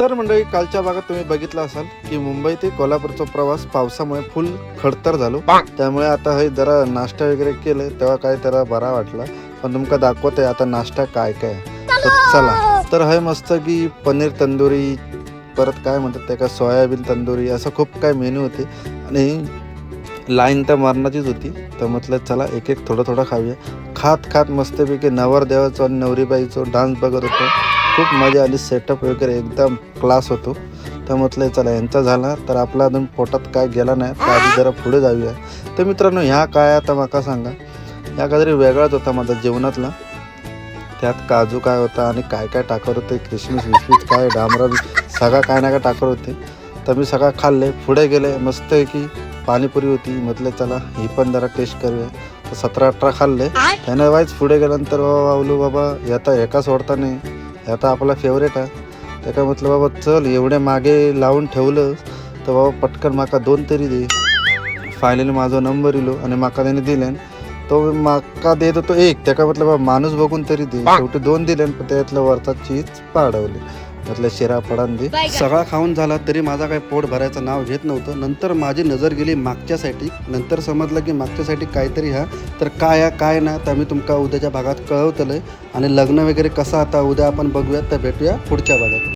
तर मंडळी कालच्या भागात तुम्ही बघितलं असाल की मुंबई ते कोल्हापूरचा प्रवास पावसामुळे फुल खडतर झालो. त्यामुळे आता हे जरा नाश्ता वगैरे केलं तेव्हा काय त्याला बरा वाटला. पण तुमका दाखवत आहे आता नाश्ता काय काय. तर चला! तर हे मस्त की पनीर तंदुरी परत काय म्हणतात ते का सोयाबीन तंदुरी असं खूप काय मेनू होते. आणि लाईन तर मरणाचीच होती. तर म्हटलं चला एक एक थोडं थोडं खाऊया. खात खात मस्तपैकी नवरदेवाचं आणि नवरीबाईचं डान्स बघत होतो. खूप मजा आली सेटअप वगैरे एकदम क्लास होतो. तर म्हटलं चला यांचा झाला तर आपला अजून पोटात काय गेला नाही तर आधी जरा पुढे जाऊया. तर मित्रांनो ह्या काय आता माका सांगा? ह्या काहीतरी वेगळाच होता माझा जेवणातला त्यात काजू काय होता आणि काय काय टाकत होते किशमिश विशमिश काय डांबरा सगळा काय ना काय टाकत होते. तर मी सगळं खाल्ले पुढे गेले मस्त की पाणीपुरी होती. म्हटलं चला ही पण जरा टेस्ट करूया. तर सतरा अठरा खाल्ले. त्याने वाईच पुढे गेल्यानंतर बाबा बावलू बाबा ह्याता एका सोडता नाही. ह्याता आपला फेवरेट आहे. त्या काय म्हटलं बाबा चल एवढे मागे लावून ठेवलं तर बाबा पटकन माका दोन तरी दे. फायनली माझा नंबर इलो आणि माका त्याने दिले. तो माका देत होतो एक त्या काय म्हटलं बाबा माणूस बघून तरी दे. शेवटी दोन दिले पण त्यातलं वरचा चीज पाडवले. म्हटलं शिरा पडान दे. सगळा खाऊन झाला तरी माझा काही पोट भरायचं नाव घेत नव्हतं. नंतर माझी नजर गेली मागच्या साठी नंतर समजलं की मागच्या साठी काहीतरी ह्या तर काय आहे काय ना तर मी तुमका उद्याच्या भागात कळवतलंय. आणि लग्न वगैरे कसं आता उद्या आपण बघूया तर भेटूया पुढच्या भागात.